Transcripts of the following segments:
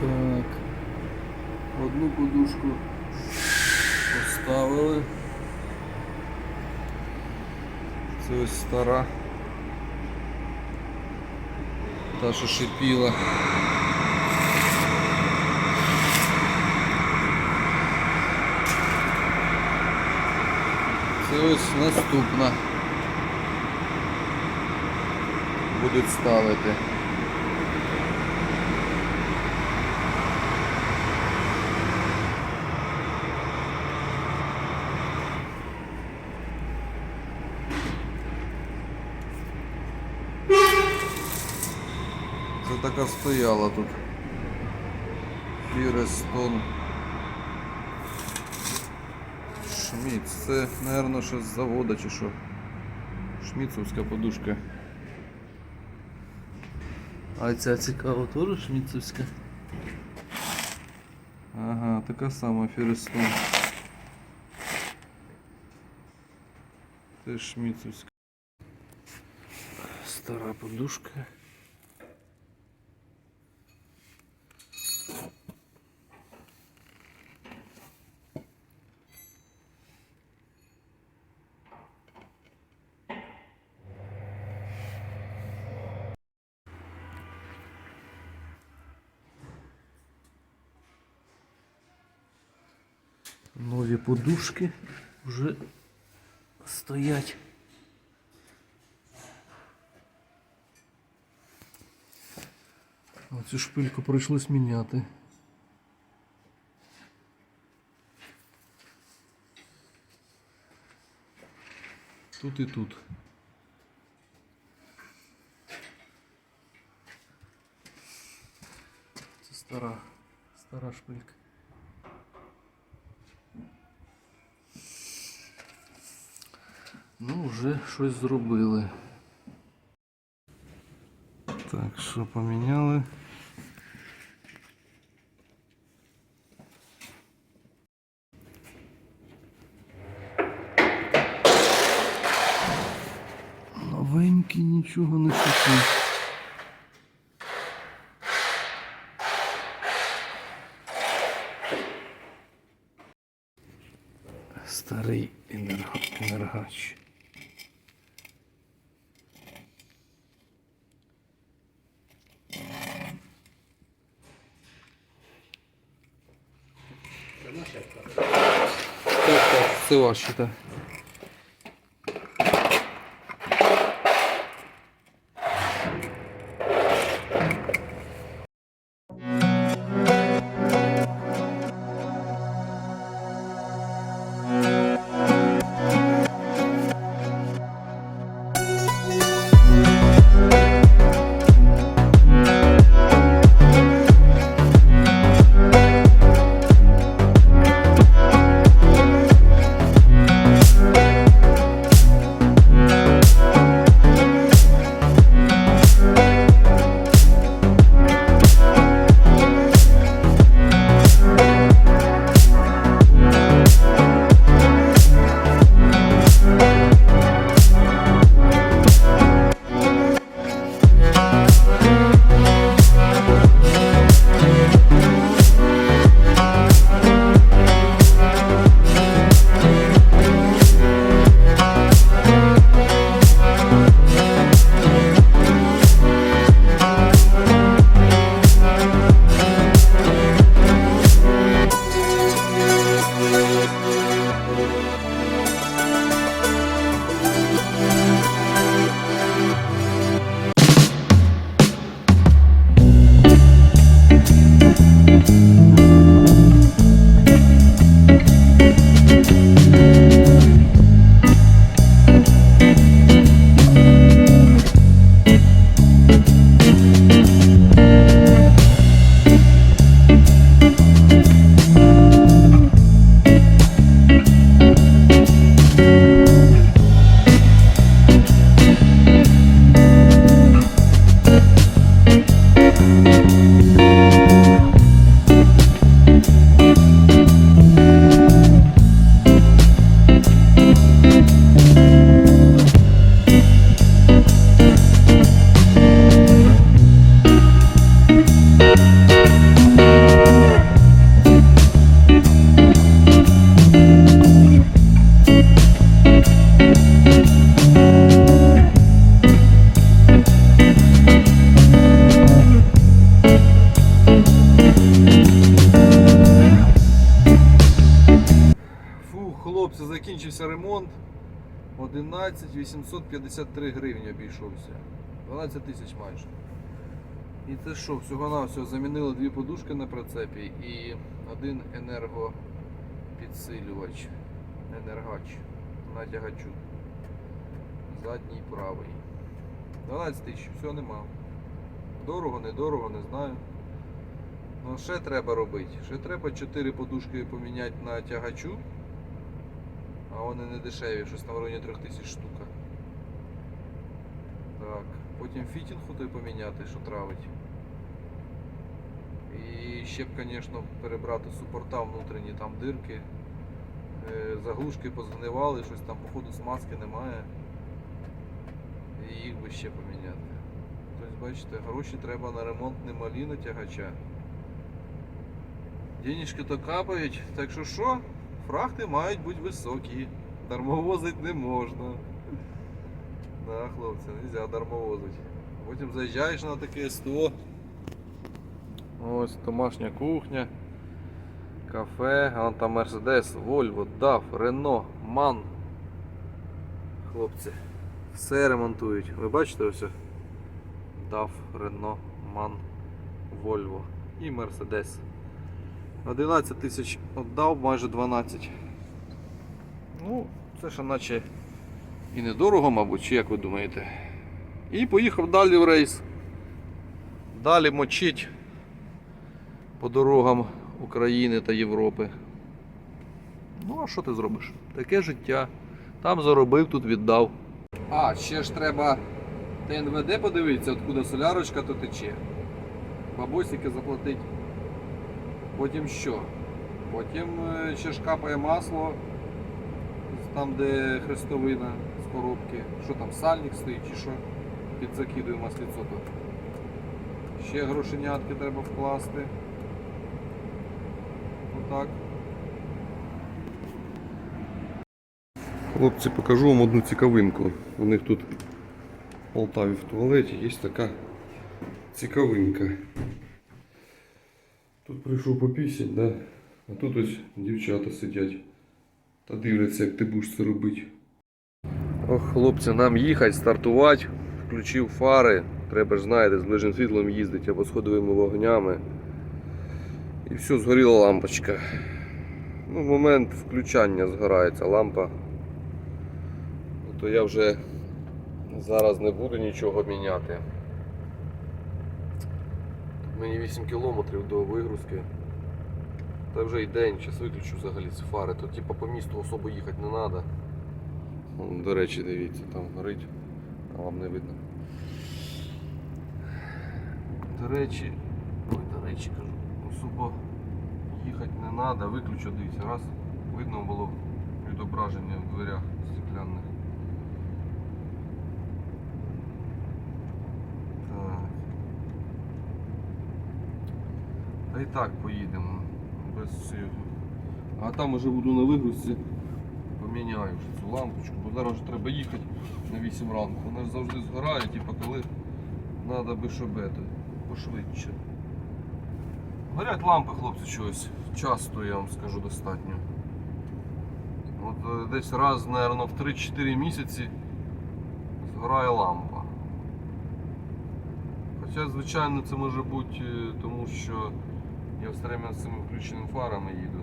Так. Одну подушку поставили. Це ось стара. Та, що шипіла. Це ось наступна. Будуть ставити. Це така стояла тут. Фірестон. Шміц. Це, мабуть, щось з завода чи що. Шміцовська подушка. А ця цікава теж шміцовська. Ага, така сама Фірестон. Це шміцовська. Стара подушка. Подушки вже стоять. Оцю шпильку прийшлось міняти. Тут і тут. Це стара, стара шпилька. Ну, вже щось зробили. Так, що поміняли? Новенький нічого не Так, так, це ваші, так. 11 853 гривні обійшовся. 12 тисяч майже. І це що, всього-навсього замінили дві подушки на прицепі і один енергопідсилювач, енергач на тягачу. Задній правий. 12 тисяч, все нема. Дорого, недорого, не знаю. Ну, ще треба робити. Ще треба 4 подушки поміняти на тягачу. А вони не дешеві, щось на районі 3000 штука. Так, потім фітінг той поміняти, що травить. І ще б, звісно, перебрати супорта внутрішні, там дирки, е, заглушки позгнивали, щось там, походу, смазки немає. І їх би ще поміняти. Тобто, бачите, гроші треба на ремонт немалі на тягача. Денежки то капають, так що що? Фрахти мають бути високі. Дармовозить не можна. Да, хлопці, не можна дармовозити. Потім заїжджаєш на таке СТО. Ось домашня кухня, кафе, а там Мерседес, Вольво, DAF, Рено, Ман. Хлопці, все ремонтують. Ви бачите ось? DAF, Рено, Ман, Вольво і Мерседес. 11 тисяч віддав, майже 12. Ну, це ж наче і недорого, мабуть, чи як ви думаєте. І поїхав далі в рейс. Далі мочить по дорогам України та Європи. Ну, а що ти зробиш? Таке життя. Там заробив, тут віддав. А, ще ж треба ТНВД подивитися, откуда солярочка то тече. Бабосики заплатить. Потім що? Потім е, ще ж капає масло, там де хрестовина з коробки. Що там, сальник стоїть чи що? Підзакидує масліцо тут. Ще грошенятки треба вкласти. Отак. Хлопці, покажу вам одну цікавинку. У них тут в Полтаві в туалеті є така цікавинка. Тут прийшов попісять, да? а тут ось дівчата сидять та дивляться, як ти будеш це робити. Ох, хлопці, нам їхати, стартувати. Включив фари. Треба ж, знаєте, з ближнім світлом їздити або сходовими вогнями. І все, згоріла лампочка. Ну, момент включання згорається лампа. Ну, То я вже зараз не буду нічого міняти. Мені 8 кілометрів до вигрузки. Та вже й день, зараз виключу взагалі ці фари, то типу по місту особо їхати не треба. До речі, дивіться, там горить, а вам не видно. До речі, ой, до речі кажу, особо їхати не треба, виключу, дивіться, раз, видно було відображення в дверях стеклянних. Так. Та і так поїдемо. Без цього. А там уже буду на вигрузці. Поміняю вже цю лампочку, бо зараз вже треба їхати на 8 ранку. Вона ж завжди згорає, типу коли треба би щоб это, пошвидше. Горять лампи, хлопці, чогось. Часто я вам скажу достатньо. От е, десь раз, наверное, в 3-4 місяці згорає лампа. Хоча, звичайно, це може бути е, тому, що я все время з цими включеними фарами їду.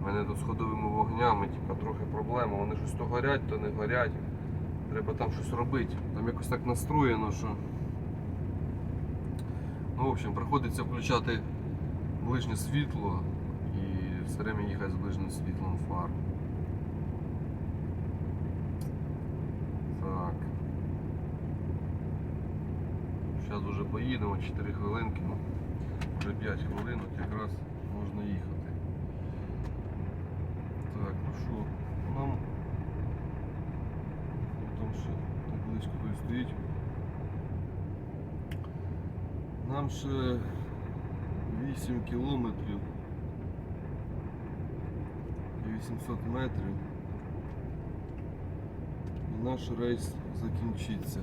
У мене тут з ходовими вогнями, типа, трохи проблема. Вони щось то горять, то не горять. Треба там щось робити. Там якось так настроєно, що. Ну, в общем, приходиться включати ближнє світло і все время їхати з ближнім світлом фар. Так. Зараз вже поїдемо 4 хвилинки. Вже 5 хвилинок якраз можна їхати. Так, ну що, нам там ще так близько той стоїть. Нам ще 8 кілометрів і 800 метрів. І наш рейс закінчиться.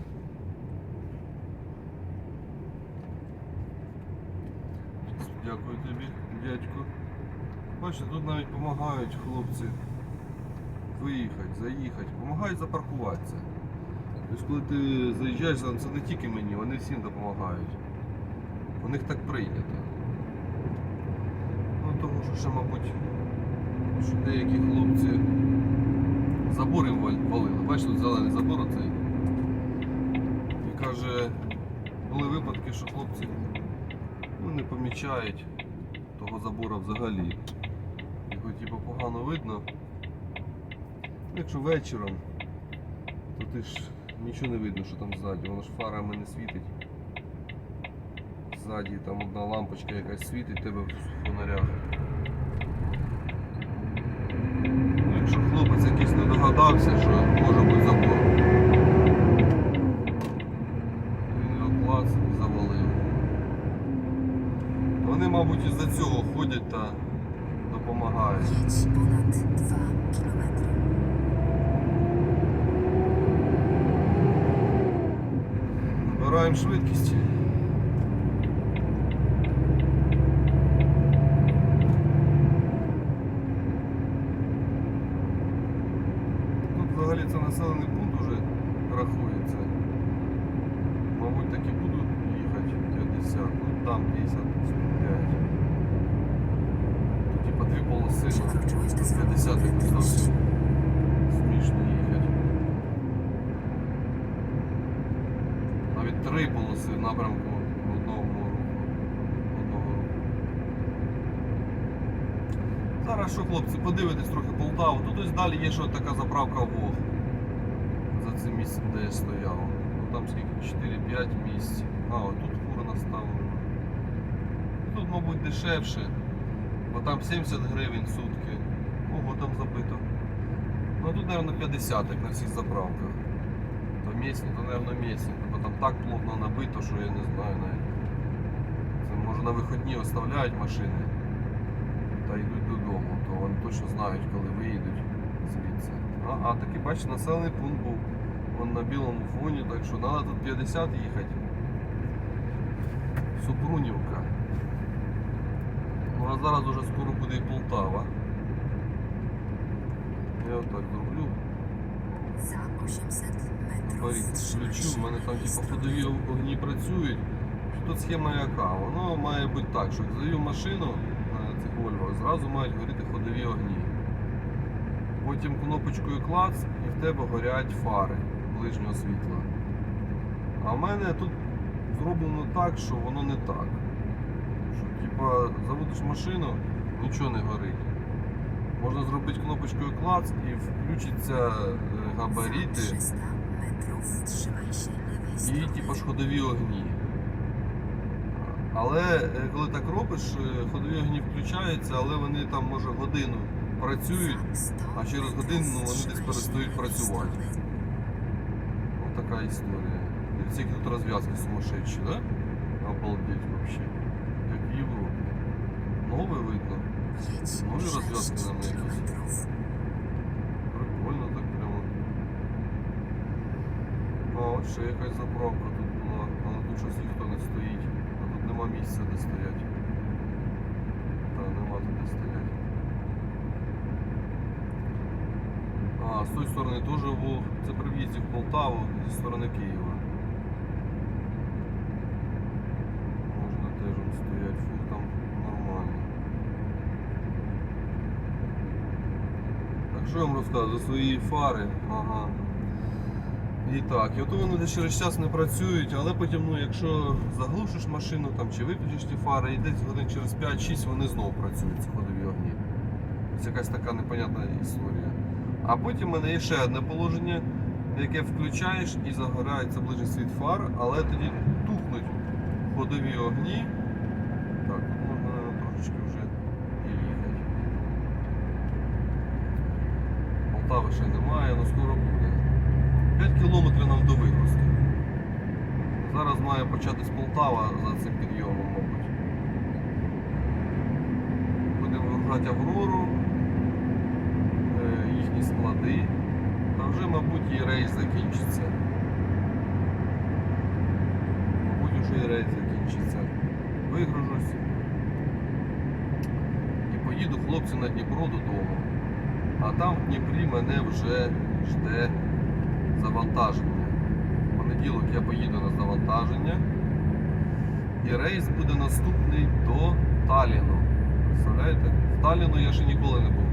Дякую тобі, дядько. Бачите, тут навіть допомагають хлопці виїхати, заїхати, допомагають запаркуватися. Тобто, коли ти заїжджаєш, це не тільки мені, вони всім допомагають. У них так прийнято. Ну, тому що ще, мабуть, що деякі хлопці забори вал- валили. Бачиш, тут зелений забор оцей. І каже, були випадки, що хлопці ну, не помічають того забора взагалі. Його типу погано видно. Якщо вечором, то ти ж нічого не видно, що там ззаді, воно ж фарами не світить. Ззаді там одна лампочка якась світить тебе в фонарях. Ну, якщо хлопець якийсь не догадався, що може бути забор, то він його клац і завалив. Вони, мабуть, із-за цього ходять та допомагають. понад ponad 2 kilometry. Набираємо швидкість. Тут взагалі це населений пункт уже рахується. Мабуть, так і будуть їхати 50, ну там 50, 105. Тут типа дві полоси, ну, Przekroczyłeś dozwoloną 50 якось prędkość. зовсім смішно їхати. Навіть три полоси напрямку одного руху. Одного руху. Зараз що, хлопці, подивитесь трохи Полтаву. Тут ось далі є ще така заправка Вог. За цим місцем, де я стояв. Ну там скільки 4-5 місць. А, отут фура наставлена. Тут, мабуть, дешевше. Бо там 70 гривень сутки. Ого, там забито. Ну тут, мабуть, 50, як на всіх заправках. То місні, то, мабуть, місні. Там так плотно набито, що я не знаю навіть. Це може на вихідні оставляють машини та йдуть додому, то вони точно знають, коли виїдуть звідси. А, а таки бачиш, населений пункт був вон на білому фоні, так що треба тут 50 їхати. Супрунівка. Ну а зараз уже скоро буде і Полтава. Я отак зроблю. Za 800 Говорить, ключу, в мене там типу ходові огні працюють. Тут схема яка? Воно має бути так, що завів машину на цих Volvo, зразу мають горіти ходові огні. Потім кнопочкою клац і в тебе горять фари ближнього світла. А в мене тут зроблено так, що воно не так. Що типа заводиш машину, нічого не горить. Можна зробити кнопочкою клац і включаться е, Za габаріти. 300 metrów wstrzymaj się lewej І типу ж ходові огні. Але е, коли так робиш, е, ходові огні включаються, але вони там може годину працюють, а через годину ну, вони десь перестають працювати. Ось така історія. Дивіться, які тут розв'язки сумасшедші, да? Обалдеть вообще. Як в Європі. Нове видно. Jedź Może 6 rozwiązki Ще якась заправка тут була, але тут щось ніхто не стоїть. А тут нема місця де стоять. Та нема тут де стоять. А, з тої сторони теж Вог. Це при в'їзді в Полтаву зі сторони Києва. Можна теж стоять, фур там нормально. Так що я вам розказую за свої фари? Ага. І так, і ото вони десь через час не працюють, але потім, ну, якщо заглушиш машину там, чи виключиш ті фари, і десь годин через 5-6 вони знову працюють, ці ходові огні. Це якась така непонятна історія. А потім в мене є ще одне положення, яке включаєш і загорається ближній світ фар, але тоді тухнуть ходові огні. Так, можна трошечки вже і їхати. Полтави ще немає, але скоро буде. 5 кілометрів нам до вигрузки. Зараз має початись Полтава за цим підйомом, мабуть. Будемо вигружати Аврору, е, їхні склади. Та вже, мабуть, і рейс закінчиться. Мабуть, вже і рейс закінчиться. Вигружусь. І поїду хлопці на Дніпро додому. А там в Дніпрі мене вже жде завантаження. В понеділок я поїду на завантаження. І рейс буде наступний до Таліну. Представляєте? В Таліну я ще ніколи не був.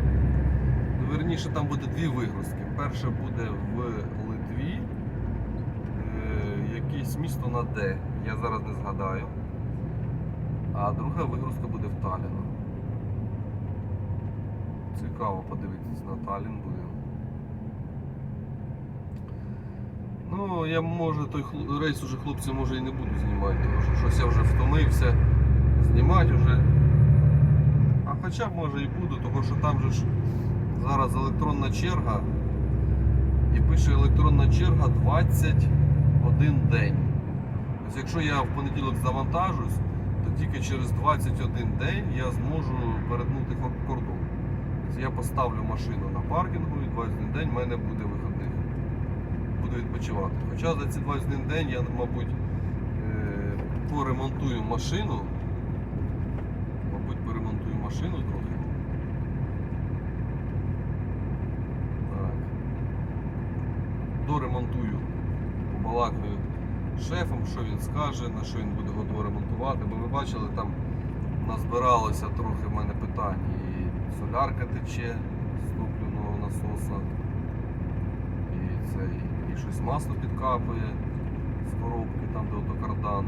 Ну, Верніше, там буде дві вигрузки. Перша буде в Литві, е, якесь місто на Д. Я зараз не згадаю. А друга вигрузка буде в Таліну. Цікаво подивитись на Талін буде. Ну, я може той рейс уже хлопці може і не буду знімати, тому що щось я вже втомився знімати вже. А хоча може і буду, тому що там же ж зараз електронна черга. І пише електронна черга 21 день. Тобто, якщо я в понеділок завантажусь, то тільки через 21 день я зможу перетнути кордон. Тобто я поставлю машину на паркінгу і 21 день в мене буде виходних. Буду відпочивати. Хоча за ці 21 день я, мабуть, е, поремонтую машину. Мабуть, поремонтую машину трохи. Так. Доремонтую, побалакаю шефом, що він скаже, на що він буде готовий ремонтувати. Бо ви бачили, там назбиралося трохи в мене питань. І солярка тече з топливного насоса. Щось масло підкапує з коробки, там де ото кардан.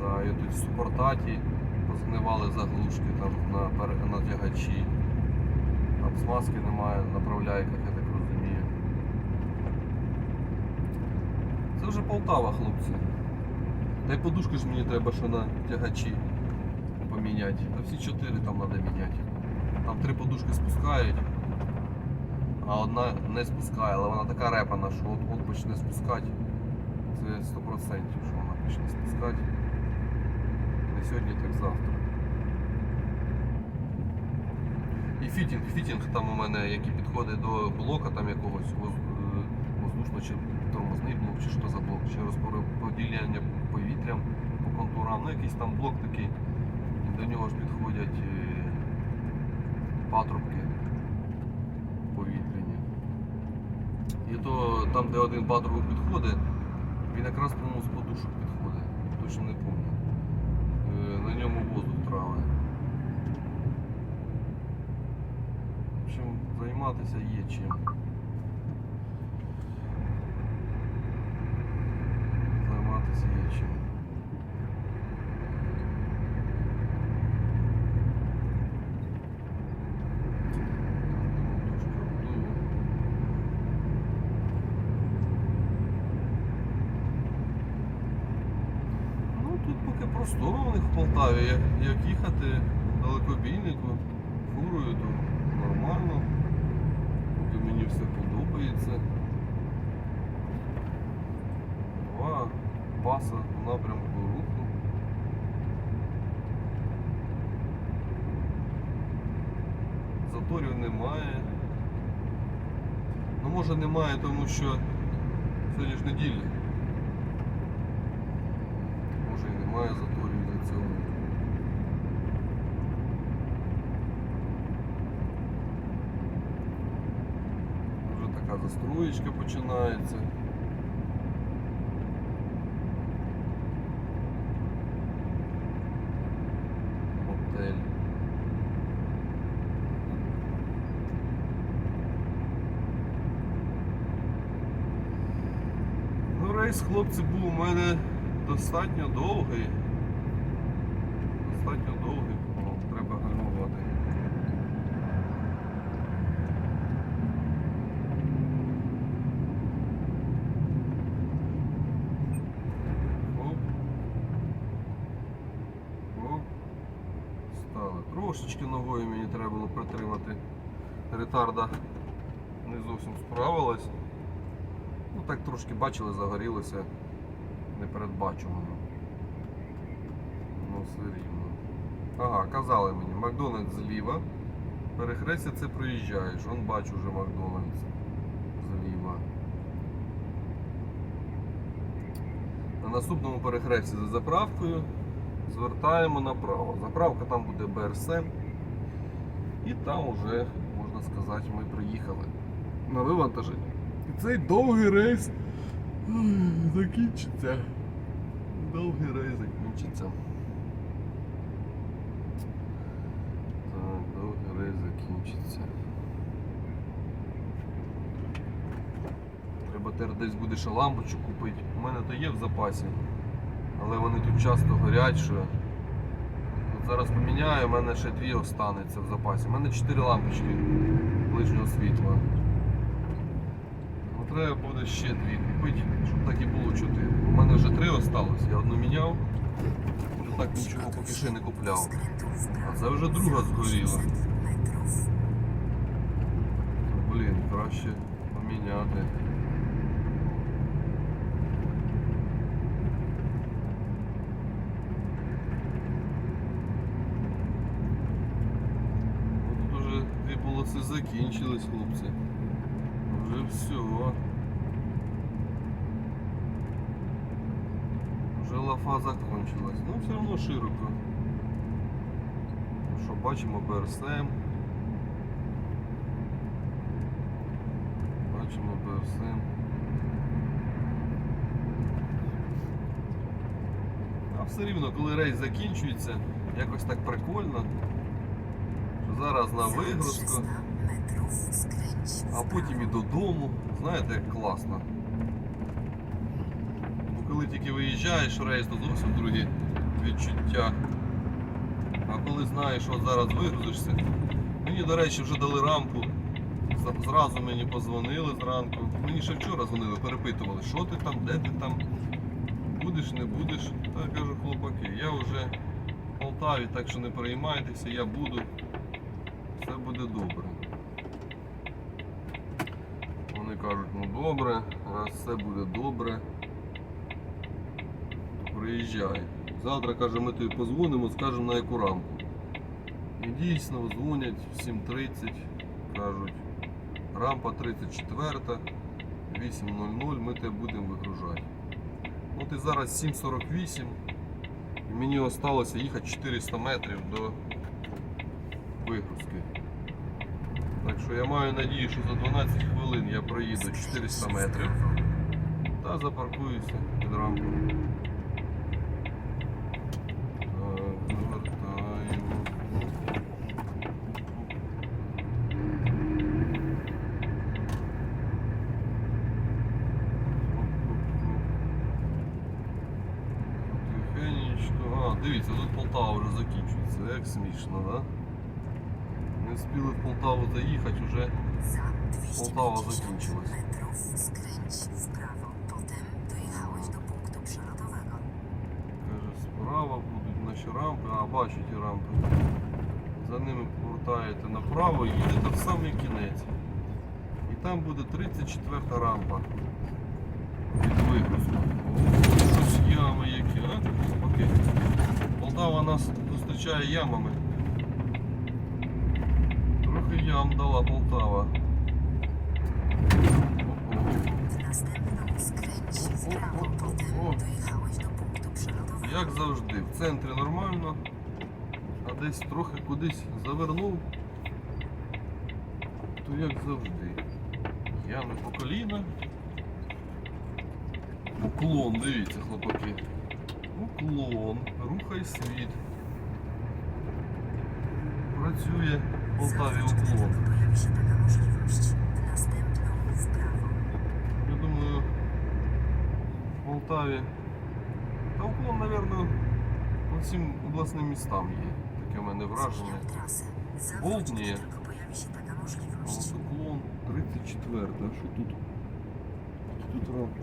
Да, і тут в супортаті позгнивали заглушки там на, на тягачі. Там смазки немає на направляйках, я так розумію. Це вже Полтава, хлопці. Та й подушки ж мені треба ще на тягачі поміняти. Та всі чотири там треба міняти. Там три подушки спускають, а одна не спускає, але вона така репана, що от, от почне спускати. Це 100%, що вона почне спускати. Не сьогодні, так завтра. І фітінг, фітінг там у мене, який підходить до блока там якогось е, воздушно чи тормозний блок, чи що за блок, чи розподіляння повітрям по контурам. Ну якийсь там блок такий. До нього ж підходять е, патрубки То там, де один патрубок підходить, він якраз по-моєму з подушок підходить. Точно не пам'ятаю. Е, На ньому воздух травить. В общем, займатися є чим. Займатися є чим. Трошки впливу. Ну просторо у них в Полтаві. Як, як їхати далекобійнику, фурою, то нормально. Поки мені все подобається. Два паса в напрямку руху. Заторів немає. Ну може немає, тому що сьогодні ж неділя. Може і немає заторів за цього. Вже така застроєчка починається. Ну, рейс, хлопці, був у мене достатньо довгий. Довгий, О, треба гальмувати. Оп. Оп. Стали. Трошечки ногою мені треба було притримати. Ретарда не зовсім справилась. Ну так трошки бачили, загорілося непередбачувано. Ну все рівно. Ага, казали мені, Макдональдс зліва. Перехрестя це проїжджаєш. Вон бачу вже Макдональдс зліва. На наступному перехресті за заправкою звертаємо направо. Заправка там буде БРС. І там уже, можна сказати, ми приїхали на вивантаження. І цей довгий рейс закінчиться. Довгий рейс закінчиться. Так, довгий закінчиться. Треба тепер десь буде ще лампочку купити. У мене то є в запасі. Але вони тут часто горять, що. От зараз поміняю, у мене ще дві останеться в запасі. У мене чотири лампочки ближнього світла. Ну, треба буде ще дві купити, щоб так і було чотири. У мене вже три осталось, я одну міняв, так нічого поки ще не купляв. А це вже друга згоріла. 800 metrów. Блін, краще поміняти. Тут уже дві полоси закінчились, хлопці. Вже все. Вже лафа закончилась. Ну, все одно широко. Що, бачимо БРСМ. Бачимо БРСМ. А все рівно, коли рейс закінчується, якось так прикольно. Що зараз на вигрузку, 300 metrów skręć w а потім і додому. Знаєте, як класно. Бо коли тільки виїжджаєш рейс, то зовсім другі відчуття. А коли знаєш, що зараз вигрузишся. Мені, до речі, вже дали рамку. Зразу мені позвонили зранку. Мені ще вчора дзвонили, перепитували, що ти там, де ти там, будеш, не будеш. Та я кажу, хлопаки, я вже в Полтаві, так що не переймайтеся, я буду. Все буде добре. Вони кажуть, ну добре, раз все буде добре, приїжджай. Завтра, каже, ми тобі позвонимо, скажемо на яку рамку. І дійсно дзвонять в 7.30, кажуть, рампа 34, 8.00, ми тебе будемо вигружати. От і зараз 7.48, і мені залишилося їхати 400 метрів до вигрузки. Так що я маю надію, що за 12 хвилин я проїду 400 метрів та запаркуюся під рамкою. Так, завертаємо. Тихенечко. А, дивіться, тут Полтава вже закінчується. Як да? Не встигли в Полтаву заїхати, вже 250 закінчилась. Каже, справа будуть наші рампи, а бачу ті рампи. За ними повертаєте направо і їдете в самий кінець. І там буде 34 рампа від вигрузку. Щось ями які, а? Окей. Полтава нас зустрічає ямами. W prawo. Potem dojechałeś do punktu przelotowego. Як завжди, в центрі нормально, а десь трохи кудись завернув, то як завжди. Ями по коліна. Уклон, дивіться, хлопаки. Уклон, рухай світ. Працює Полтаві уклон. Я думаю, в Полтаві. Та уклон, мабуть, по всім обласним містам є. Таке в мене враження. Zmieniam trasę. Болт Zawróć, ні. gdy tylko pojawi się taka А от уклон 34, а що тут? Тут рампи.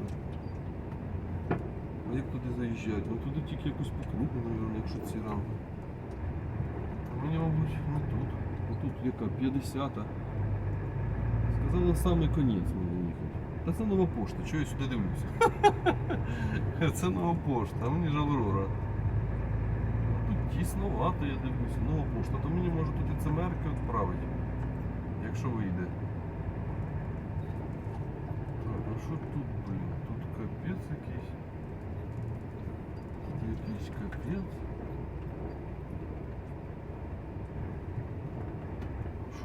А як туди заїжджати? Ну туди тільки якось по кругу, мабуть, якщо ці рампи. А мені, мабуть, не тут. Тут яка 50 Сказали самий конець мені їхати. Та це нова пошта, чого я сюди дивлюся? це нова пошта, а мені ж Аврора. Тут тісновато, я дивлюся, нова пошта, то мені може тут і цемерки відправити, якщо вийде. Так, а що тут, блін? Тут капець якийсь. Якийсь капець.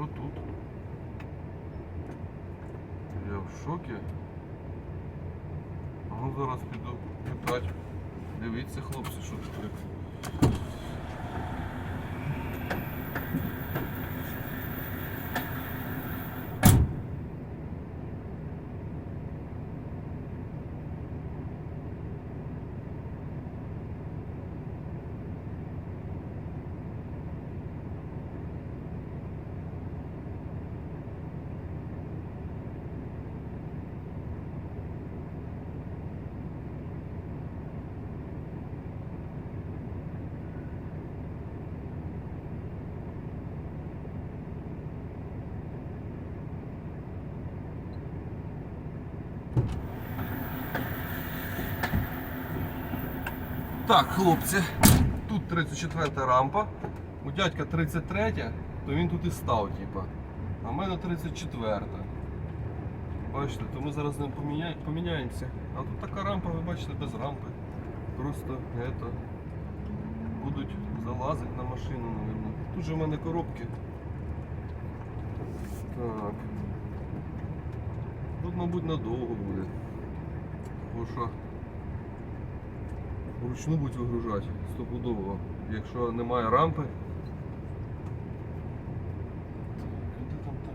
Що тут? Я в шокі. Ну зараз піду питати. Дивіться, хлопці, що тут як. Так, хлопці, тут 34 рампа, у дядька 33, то він тут і став, типа. А в мене 34. Бачите, то ми зараз ним поміня... поміняємося. А тут така рампа, ви бачите, без рампи. Просто это, будуть залазити на машину, мабуть. Тут же в мене коробки. Так. Тут, мабуть, надовго буде. Бо що вручну будуть вигружати стопудово. Якщо немає рампи. Де там там?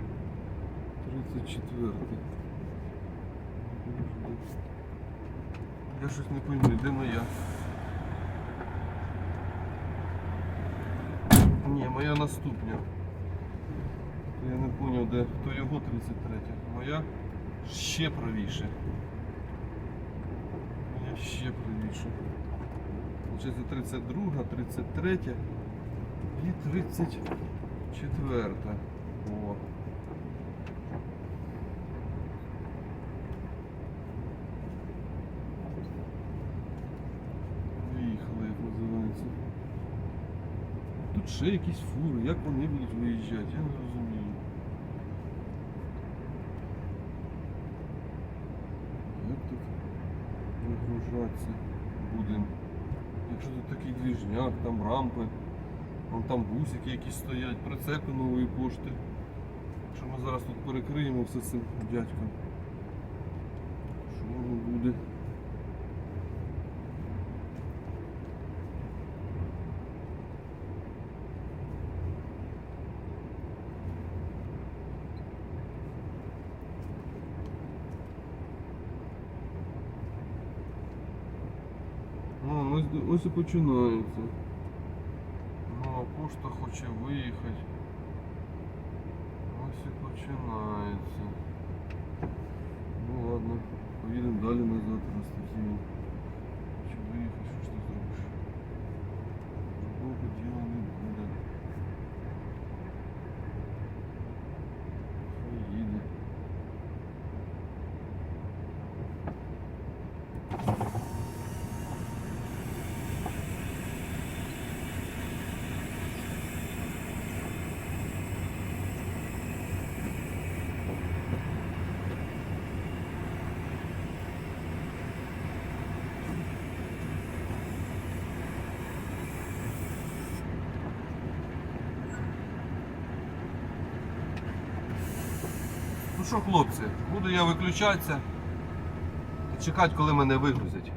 34. Я щось не пойму, де моя? Ні, моя наступня. То Я не зрозумів, де то його 33. Моя ще правіше. Моя ще правіше. Получається 32, 33 і 34. О. Виїхали, як називається. Тут ще якісь фури, як вони будуть виїжджати, я не розумію. Як тут вигружатися будемо? Якщо тут такий двіжняк, там рампи, вон там бусики якісь стоять, прицепи нової пошти. Що ми зараз тут перекриємо все цим дядьком. починається. Ну, а пошта хоче виїхати. Ось і починається. Ну ладно, поїдемо далі назад, раз такі. Що, хлопці, буду я виключатися. і Чекати, коли мене вигрузять.